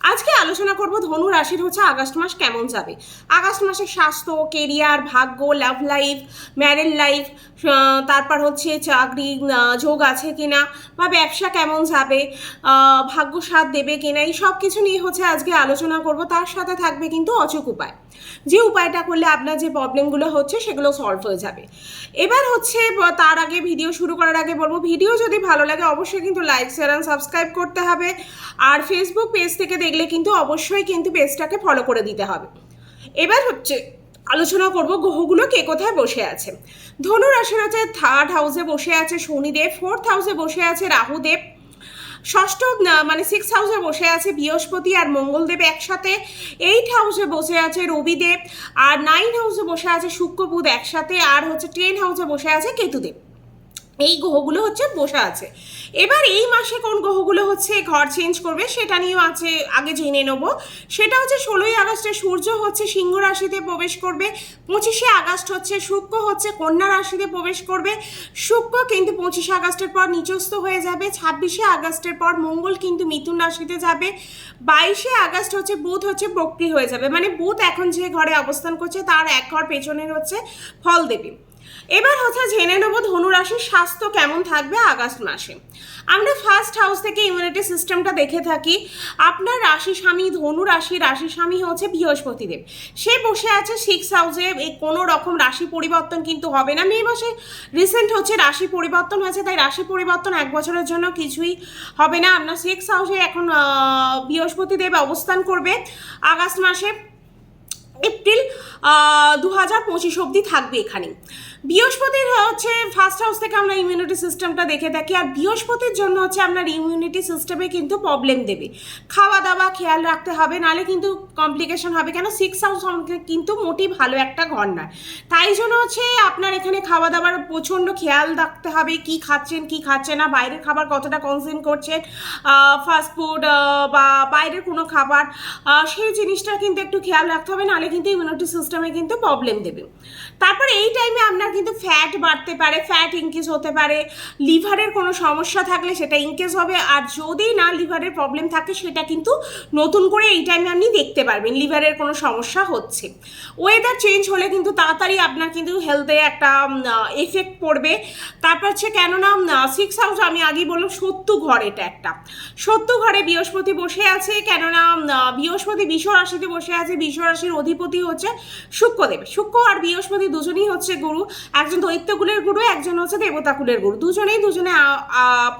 আজকে আলোচনা করব ধনু রাশির হচ্ছে আগস্ট মাস কেমন যাবে? আগস্ট মাসে স্বাস্থ্য কেরিয়ার ভাগ্য লাভ লাইফ ম্যারেড লাইফ তারপর হচ্ছে চাকরি যোগ আছে কিনা বা ব্যবসা কেমন যাবে ভাগ্য সাথ দেবে কিনা, এই সব কিছু নিয়ে হচ্ছে আজকে আলোচনা করব। তার সাথে থাকবে কিন্তু অচুক উপায়। যে উপায়টা করলে আপনার যে প্রবলেমগুলো হচ্ছে সেগুলো সলভ হয়ে যাবে। এবার হচ্ছে তার আগে ভিডিও শুরু করার আগে বলব ভিডিও যদি ভালো লাগে অবশ্যই কিন্তু লাইক শেয়ার সাবস্ক্রাইব করতে হবে। আর ফেসবুক পেজ থেকে দেখলে কিন্তু অবশ্যই কিন্তু পেজটাকে ফলো করে দিতে হবে। এবার হচ্ছে, আলোচনা করব গ্রহগুলো কে কোথায় বসে আছে। ধনু রাশির আছে থার্ড হাউসে বসে আছে শনিদেব ফোর্থ হাউসে বসে আছে রাহুদেব, ষষ্ঠ মানে সিক্স হাউসে বসে আছে বৃহস্পতি আর মঙ্গলদেব একসাথে এইট হাউসে বসে আছে রবিদেব, আর নাইন হাউসে বসে আছে শুক্র বুধ একসাথে, আর হচ্ছে টেন হাউসে বসে আছে কেতুদেব। এই গ্রহগুলো হচ্ছে বসে আছে। এবার এই মাসে কোন গ্রহগুলো হচ্ছে ঘর চেঞ্জ করবে সেটা নিয়েও আছে, আগে জেনে নেব। সেটা হচ্ছে ষোলোই আগস্টে সূর্য হচ্ছে সিংহ রাশিতে প্রবেশ করবে, পঁচিশে আগস্ট হচ্ছে শুক্র হচ্ছে কন্যা রাশিতে প্রবেশ করবে। শুক্র কিন্তু পঁচিশে আগস্টের পর নিচস্থ হয়ে যাবে, ছাব্বিশে আগস্টের পর মঙ্গল কিন্তু মিথুন রাশিতে যাবে, বাইশে আগস্ট হচ্ছে বুধ হচ্ছে বক্রি হয়ে যাবে। মানে বুধ এখন যে ঘরে অবস্থান করছে, তার এক ঘর পেছনের হচ্ছে ফল দেবে এবার হচ্ছে জেনে নেব ধনুরাশির স্বাস্থ্য কেমন থাকবে আগস্ট মাসে। আমরা ফার্স্ট হাউস থেকে ইমিউনিটি সিস্টেমটা দেখে থাকি। আপনার রাশি স্বামী ধনু রাশি রাশি স্বামী হচ্ছে বৃহস্পতিদেব। সে বসে আছে সিক্স হাউসে এই কোনো রকম রাশি পরিবর্তন কিন্তু হবে না। মে মাসে রিসেন্ট হচ্ছে রাশি পরিবর্তন হয়েছে, তাই রাশি পরিবর্তন এক বছরের জন্য কিছুই হবে না। আপনার সিক্স হাউসে এখন বৃহস্পতিদেব অবস্থান করবে আগস্ট মাসে। এপ্রিল দু হাজার পঁচিশ অবধি থাকবে এখানে। বৃহস্পতির হচ্ছে ফার্স্ট হাউস থেকে আমরা ইমিউনিটি সিস্টেমটা দেখে থাকি, আর বৃহস্পতির জন্য হচ্ছে আপনার ইমিউনিটি সিস্টেমে কিন্তু প্রবলেম দেবে। খাওয়া দাওয়া খেয়াল রাখতে হবে নালে কিন্তু কমপ্লিকেশন হবে কেন? সিক্স হাউস কিন্তু মোটেই ভালো একটা ঘর নয়। তাই জন্য হচ্ছে আপনার এখানে খাওয়া দাওয়ার প্রচণ্ড খেয়াল রাখতে হবে, কি খাচ্ছেন কি খাচ্ছেন না, বাইরের খাবার কতটা কনজিউম করছেন ফাস্ট ফুড বা বাইরের কোনো খাবার সেই জিনিসটা কিন্তু একটু খেয়াল রাখতে হবে, নাহলে কিন্তু ইমিউনিটি সিস্টেমে কিন্তু প্রবলেম দেবে। তারপরে এই টাইমে আপনার কিন্তু ফ্যাট বাড়তে পারে ফ্যাট ইনক্রিজ হতে পারে লিভারের কোনো সমস্যা থাকলে সেটা ইনক্রিজ হবে, আর যদি না লিভারের প্রবলেম থাকে সেটা কিন্তু নতুন করে এই টাইমে আপনি দেখতে পারবেন লিভারের কোনো সমস্যা হচ্ছে। ওয়েদার চেঞ্জ হলে কিন্তু তাড়াতাড়ি আপনার কিন্তু হেলথে একটা এফেক্ট পড়বে। তারপর হচ্ছে কেননা সিক্স হাউস আমি আগেই বললাম সত্তু ঘর এটা একটা। সত্তু ঘরে বৃহস্পতি বসে আছে কেননা বৃহস্পতি বিশ্ব রাশিতে বসে আছে বিশ্ব রাশির অধিপতি হচ্ছে শুক্রদেব। শুক্র আর বৃহস্পতি দুজনেই হচ্ছে গুরু। একজন দৈত্যকুলের গুরু, একজন হচ্ছে দেবতাকুলের গুরু। দুজনেই দুজনে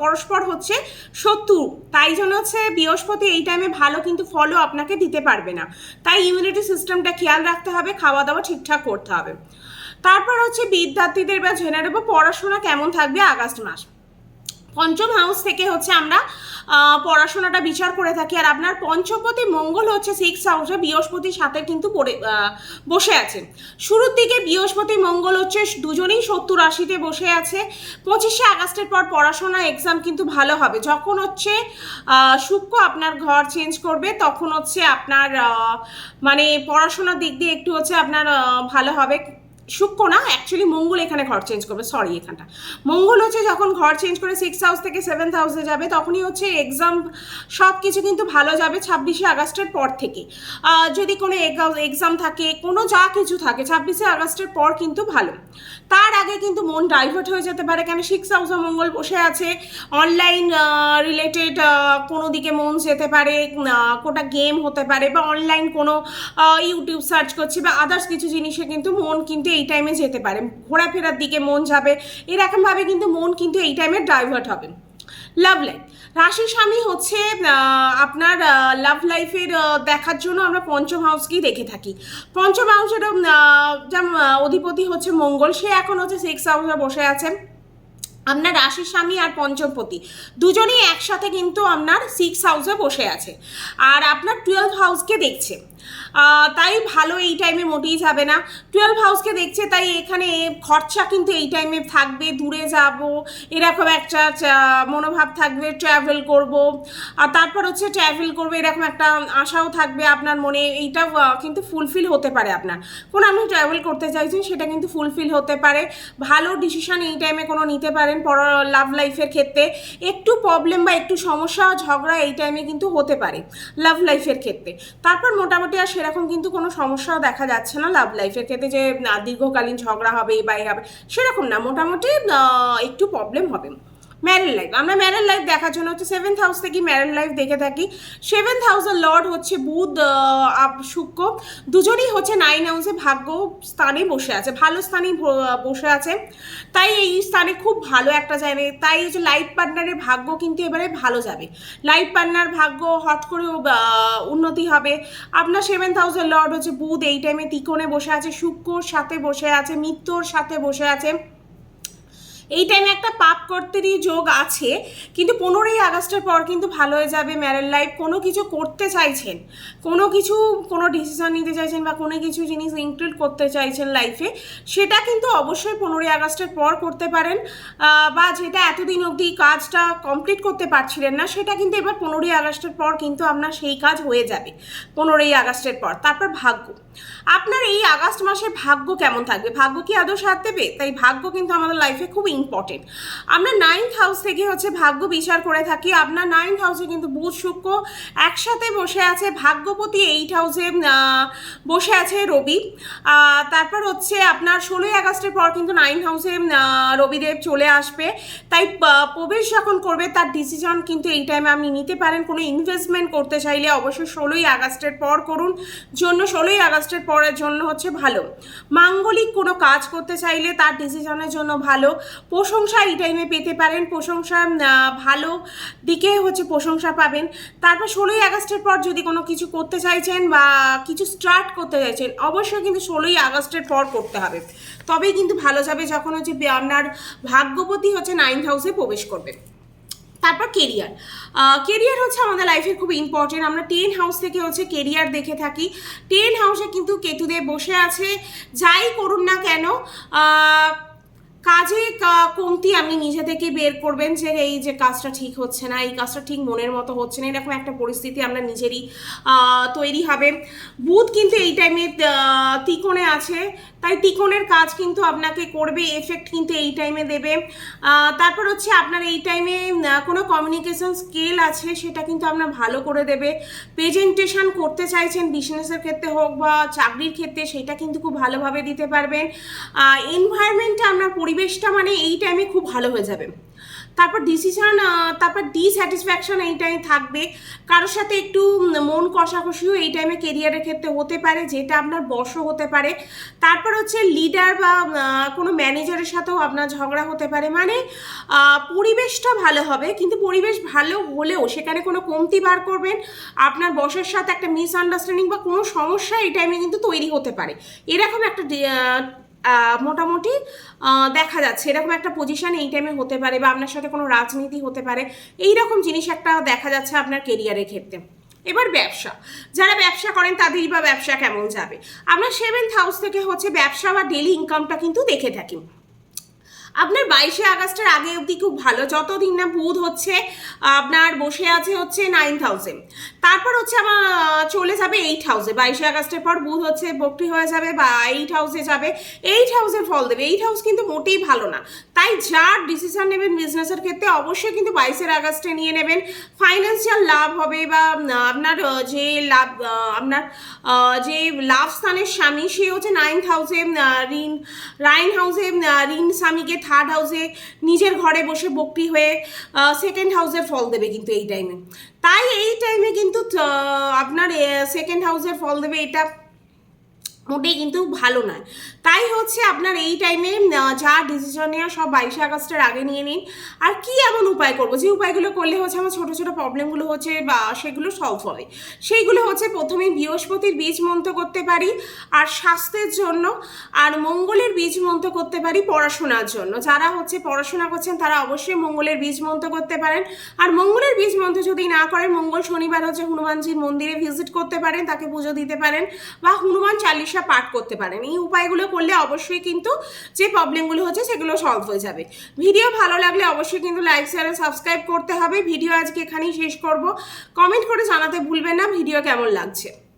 পরস্পর হচ্ছে শত্রু। তাই জন্য হচ্ছে বৃহস্পতি এই টাইমে ভালো কিন্তু ফলও আপনাকে দিতে পারবে না। তাই ইমিউনিটি সিস্টেমটা খেয়াল রাখতে হবে, খাওয়া দাওয়া ঠিকঠাক করতে হবে। তারপর হচ্ছে বিদ্যার্থীদের বা জেনে নেব পড়াশোনা কেমন থাকবে আগস্ট মাস? পঞ্চম হাউস থেকে হচ্ছে আমরা পড়াশোনাটা বিচার করে থাকি। আর আপনার পঞ্চপতি মঙ্গল হচ্ছে সিক্স হাউসে বৃহস্পতির সাথে কিন্তু পড়ে বসে আছে। শুরুর দিকে বৃহস্পতি মঙ্গল হচ্ছে দুজনেই সত্তর আশিতে বসে আছে। পঁচিশে আগস্টের পর পড়াশোনা এক্সাম কিন্তু ভালো হবে। যখন হচ্ছে শুক্র আপনার ঘর চেঞ্জ করবে, তখন হচ্ছে আপনার মানে পড়াশোনার দিক দিয়ে একটু হচ্ছে আপনার ভালো হবে। শুক্র না অ্যাকচুয়ালি মঙ্গল এখানে ঘর চেঞ্জ করবে সরি এখানটা। মঙ্গল হচ্ছে যখন ঘর চেঞ্জ করে সিক্স হাউস থেকে সেভেন্থ হাউসে যাবে, তখনই হচ্ছে এক্সাম সব কিছু কিন্তু ভালো যাবে ছাব্বিশে আগস্টের পর থেকে। যদি কোনো এক্সাম থাকে, কোনো যা কিছু থাকে, ছাব্বিশে আগস্টের পর কিন্তু ভালো। তার আগে কিন্তু মন ডাইভার্ট হয়ে যেতে পারে, কেন সিক্স হাউসে মঙ্গল বসে আছে অনলাইন রিলেটেড কোনো দিকে মন যেতে পারে কোটা গেম হতে পারে, বা অনলাইন কোনো ইউটিউব সার্চ করছি, বা আদার্স কিছু জিনিসে কিন্তু মন কিন্তু টাইমে যেতে পারে। ঘোরাফেরার দিকে মন যাবে। এরকমভাবে কিন্তু মন কিন্তু এই টাইমে ডাইভার্ট হবে। লাভ লাইফ রাশি স্বামী হচ্ছে আপনার লাভ লাইফের দেখার জন্য আমরা পঞ্চম হাউসকেই দেখে থাকি। পঞ্চম হাউসের অধিপতি হচ্ছে মঙ্গল। সে এখন হচ্ছে সিক্স হাউসে বসে আছে। আপনার রাশির স্বামী আর পঞ্চমপতি দুজনেই একসাথে কিন্তু আপনার সিক্স হাউসে বসে আছে। আর আপনার টুয়েলভ হাউসকে দেখছে। তাই ভালো এই টাইমে মোটেই যাবে না। টুয়েলভ হাউসকে দেখছে, তাই এখানে খরচা কিন্তু এই টাইমে থাকবে, দূরে যাব, এরকম একটা মনোভাব থাকবে ট্রাভেল করব। আর তারপর হচ্ছে ট্রাভেল করবে, এরকম একটা আশাও থাকবে আপনার মনে, এইটা কিন্তু ফুলফিল হতে পারে আপনার। কোন আপনি ট্রাভেল করতে চাইছেন, সেটা কিন্তু ফুলফিল হতে পারে। ভালো ডিসিশন এই টাইমে কোনো নিতে পারেন পর লাভ লাইফের ক্ষেত্রে। একটু প্রবলেম বা একটু সমস্যা, ঝগড়া এই টাইমে কিন্তু হতে পারে লাভ লাইফের ক্ষেত্রে। তারপর মোটামুটি আর সেরকম কিন্তু কোনো সমস্যাও দেখা যাচ্ছে না লাভ লাইফের ক্ষেত্রে যে দীর্ঘকালীন ঝগড়া হবে বা এই হবে, সেরকম না। মোটামুটি একটু প্রবলেম হবে। ম্যারেল লাইফ আমরা ম্যারেল লাইফ দেখার জন্য হচ্ছে সেভেন্থ হাউস থেকে ম্যারেল লাইফ দেখে থাকি। সেভেন্থ হাউসের লর্ড হচ্ছে বুধ শুক্র। দুজনেই হচ্ছে নাইন হাউসে ভাগ্য স্থানে বসে আছে, ভালো স্থানেই বসে আছে। তাই এই স্থানে খুব ভালো একটা জায়গা তাই হচ্ছে লাইফ পার্টনারের ভাগ্য কিন্তু এবারে ভালো যাবে। লাইফ পার্টনার ভাগ্য হট করে উন্নতি হবে। আপনার সেভেন্থ হাউসের লর্ড হচ্ছে বুধ, এই টাইমে তিকোণে বসে আছে, শুক্রর সাথে বসে আছে, মিত্রর সাথে বসে আছে। এই টাইমে একটা পাপ করতেরই যোগ আছে, কিন্তু পনেরোই আগস্টের পর কিন্তু ভালো হয়ে যাবে ম্যারেল লাইফ কোনো কিছু করতে চাইছেন, কোনো কিছু, কোনো ডিসিশন নিতে চাইছেন বা কোনো কিছু জিনিস ইনক্লুড করতে চাইছেন লাইফে সেটা কিন্তু অবশ্যই পনেরোই আগস্টের পর করতে পারেন। বা যেটা এতদিন অবধি কাজটা কমপ্লিট করতে পারছিলেন না, সেটা কিন্তু এবার পনেরোই আগস্টের পর কিন্তু আপনার সেই কাজ হয়ে যাবে, পনেরোই আগস্টের পর। তারপর ভাগ্য। আপনার এই আগস্ট মাসে ভাগ্য কেমন থাকবে? ভাগ্য কি আদৌ সাথ দেবে তাই ভাগ্য কিন্তু আমাদের লাইফে খুব ইম্পর্টেন্ট আমরা নাইন্থ হাউস থেকে হচ্ছে ভাগ্য বিচার করে থাকি। আপনার নাইন্থ হাউসে কিন্তু বুধ শুক্র একসাথে বসে আছে। ভাগ্যপতি এইট হাউসে বসে আছে রবি। তারপর হচ্ছে আপনার ষোলোই আগস্টের পর কিন্তু নাইন হাউসে রবিদেব চলে আসবে। তাই প্রবেশ যখন করবে তার ডিসিশন কিন্তু এই টাইমে আপনি নিতে পারেন। কোনো ইনভেস্টমেন্ট করতে চাইলে অবশ্যই ষোলোই আগস্টের পর করুন। জন্য ষোলোই আগস্টের পরের জন্য হচ্ছে ভালো। মাঙ্গলিক কোনো কাজ করতে চাইলে তার ডিসিশনের জন্য ভালো। প্রশংসা এই টাইমে পেতে পারেন। প্রশংসা ভালো দিকে হচ্ছে প্রশংসা পাবেন। তারপর ষোলোই আগস্টের পর যদি কোনো কিছু করতে চাইছেন বা কিছু স্টার্ট করতে চাইছেন, অবশ্যই কিন্তু ষোলোই আগস্টের পর করতে হবে। তবেই কিন্তু ভালো যাবে যখন হচ্ছে আপনার ভাগ্যপতি হচ্ছে নাইন্থ হাউসে প্রবেশ করবে তারপর কেরিয়ার কেরিয়ার হচ্ছে আমাদের লাইফে খুব ইম্পর্টেন্ট আমরা টেন হাউস থেকে হচ্ছে কেরিয়ার দেখে থাকি। টেন হাউসে কিন্তু কেতুদেব বসে আছে। যাই করুন না কেন কাজে কমতি আপনি নিজে থেকে বের করবেন যে, এই যে কাজটা ঠিক হচ্ছে না, এই কাজটা ঠিক মনের মতো হচ্ছে না। এরকম একটা পরিস্থিতি আমরা নিজেরই তৈরি হবে। বুধ কিন্তু এই টাইমে তিকোণে আছে। তাই তিকোণের কাজ কিন্তু আপনাকে করবে এফেক্ট কিন্তু এই টাইমে দেবে। তারপর হচ্ছে আপনার এই টাইমে কোনো কমিউনিকেশন স্কেল আছে, সেটা কিন্তু আপনার ভালো করে দেবে। প্রেজেন্টেশন করতে চাইছেন বিজনেসের ক্ষেত্রে হোক বা চাকরির ক্ষেত্রে, সেটা কিন্তু খুব ভালোভাবে দিতে পারবেন। এনভায়রনমেন্টটা আপনার পরিবেশটা মানে এই টাইমে খুব ভালো হয়ে যাবে। তারপর ডিসিশন তারপর ডিস্যাটিসফ্যাকশন এই টাইমে থাকবে। কারোর সাথে একটু মন কষাকষিও এই টাইমে কেরিয়ারের ক্ষেত্রে হতে পারে, যেটা আপনার বশও হতে পারে। তারপর হচ্ছে লিডার বা কোনো ম্যানেজারের সাথেও আপনার ঝগড়া হতে পারে। মানে পরিবেশটা ভালো হবে, কিন্তু পরিবেশ ভালো হলেও সেখানে কোনো কমতি বার করবেন, আপনার বসের সাথে একটা মিসআন্ডারস্ট্যান্ডিং বা কোনো সমস্যা এই টাইমে কিন্তু তৈরি হতে পারে। এরকম একটা মোটামুটি দেখা যাচ্ছে। এরকম একটা পজিশান এই টাইমে হতে পারে বা আপনার সাথে কোনো রাজনীতি হতে পারে। এই রকম জিনিস একটা দেখা যাচ্ছে আপনার কেরিয়ারের ক্ষেত্রে। এবার ব্যবসা। যারা ব্যবসা করেন তাদেরই বা ব্যবসা কেমন যাবে? আমরা সেভেন্থ হাউস থেকে হচ্ছে ব্যবসা বা ডেলি ইনকামটা কিন্তু দেখে থাকি। আপনার বাইশে আগস্টের আগে অবধি খুব ভালো, যতদিন না বুধ হচ্ছে, আপনার বসে আছে হচ্ছে নাইন থাউজেন্ড তারপর হচ্ছে আমার চলে যাবে এইট হাউসে বাইশে আগস্টের পর বুধ হচ্ছে বক্রি হয়ে যাবে বা এইট হাউসে যাবে। এইট হাউসের ফল দেবে। এইট হাউস কিন্তু মোটেই ভালো না। তাই যার ডিসিশন নেবেন বিজনেসের ক্ষেত্রে, অবশ্যই কিন্তু বাইশের আগস্টে নিয়ে নেবেন। ফাইন্যান্সিয়াল লাভ হবে বা আপনার যে লাভ আপনার যে লাভ স্থানের স্বামী, সে হচ্ছে নাইন হাউসে ঋণ রাইন হাউসে ঋণ স্বামীকে থার্ড হাউসে নিজের ঘরে বসে বকরি হয়ে সেকেন্ড হাউসের ফল দেবে কিন্তু এই টাইমে তাই এই টাইমে কিন্তু আপনার সেকেন্ড হাউসের ফল দেবে এটা মোটেই কিন্তু ভালো নয়। তাই হচ্ছে আপনার এই টাইমে যা ডিসিশন নেওয়া সব বাইশে আগস্টের আগে নিয়ে নিন। আর কি এমন উপায় করব? যে উপায়গুলো করলে হচ্ছে আমার ছোটো ছোটো প্রবলেমগুলো হচ্ছে, বা সেগুলো সলভ হবে। সেইগুলো হচ্ছে প্রথমে বৃহস্পতির বীজ মন্ত্র করতে পারি, আর স্বাস্থ্যের জন্য, আর মঙ্গলের বীজ মন্ত্র করতে পারি পড়াশোনার জন্য। যারা হচ্ছে পড়াশোনা করছেন, তারা অবশ্যই মঙ্গলের বীজ মন্ত্র করতে পারেন। আর মঙ্গলের বীজ মন্ত্র যদি না করেন, মঙ্গল শনিবার হচ্ছে হনুমানজির মন্দিরে ভিজিট করতে পারেন, তাকে পুজো দিতে পারেন, বা হনুমান চালিশা পাঠ করতে পারেন। এই উপায়গুলো করলে অবশ্যই কিন্তু যে প্রবলেমগুলো হচ্ছে সেগুলো সলভ হয়ে যাবে। ভিডিও ভালো লাগলে অবশ্যই কিন্তু লাইক শেয়ার সাবস্ক্রাইব করতে হবে। ভিডিও আজকে এখানেই শেষ করব। কমেন্ট করে জানাতে ভুলবেন না। ভিডিও কেমন লাগছে?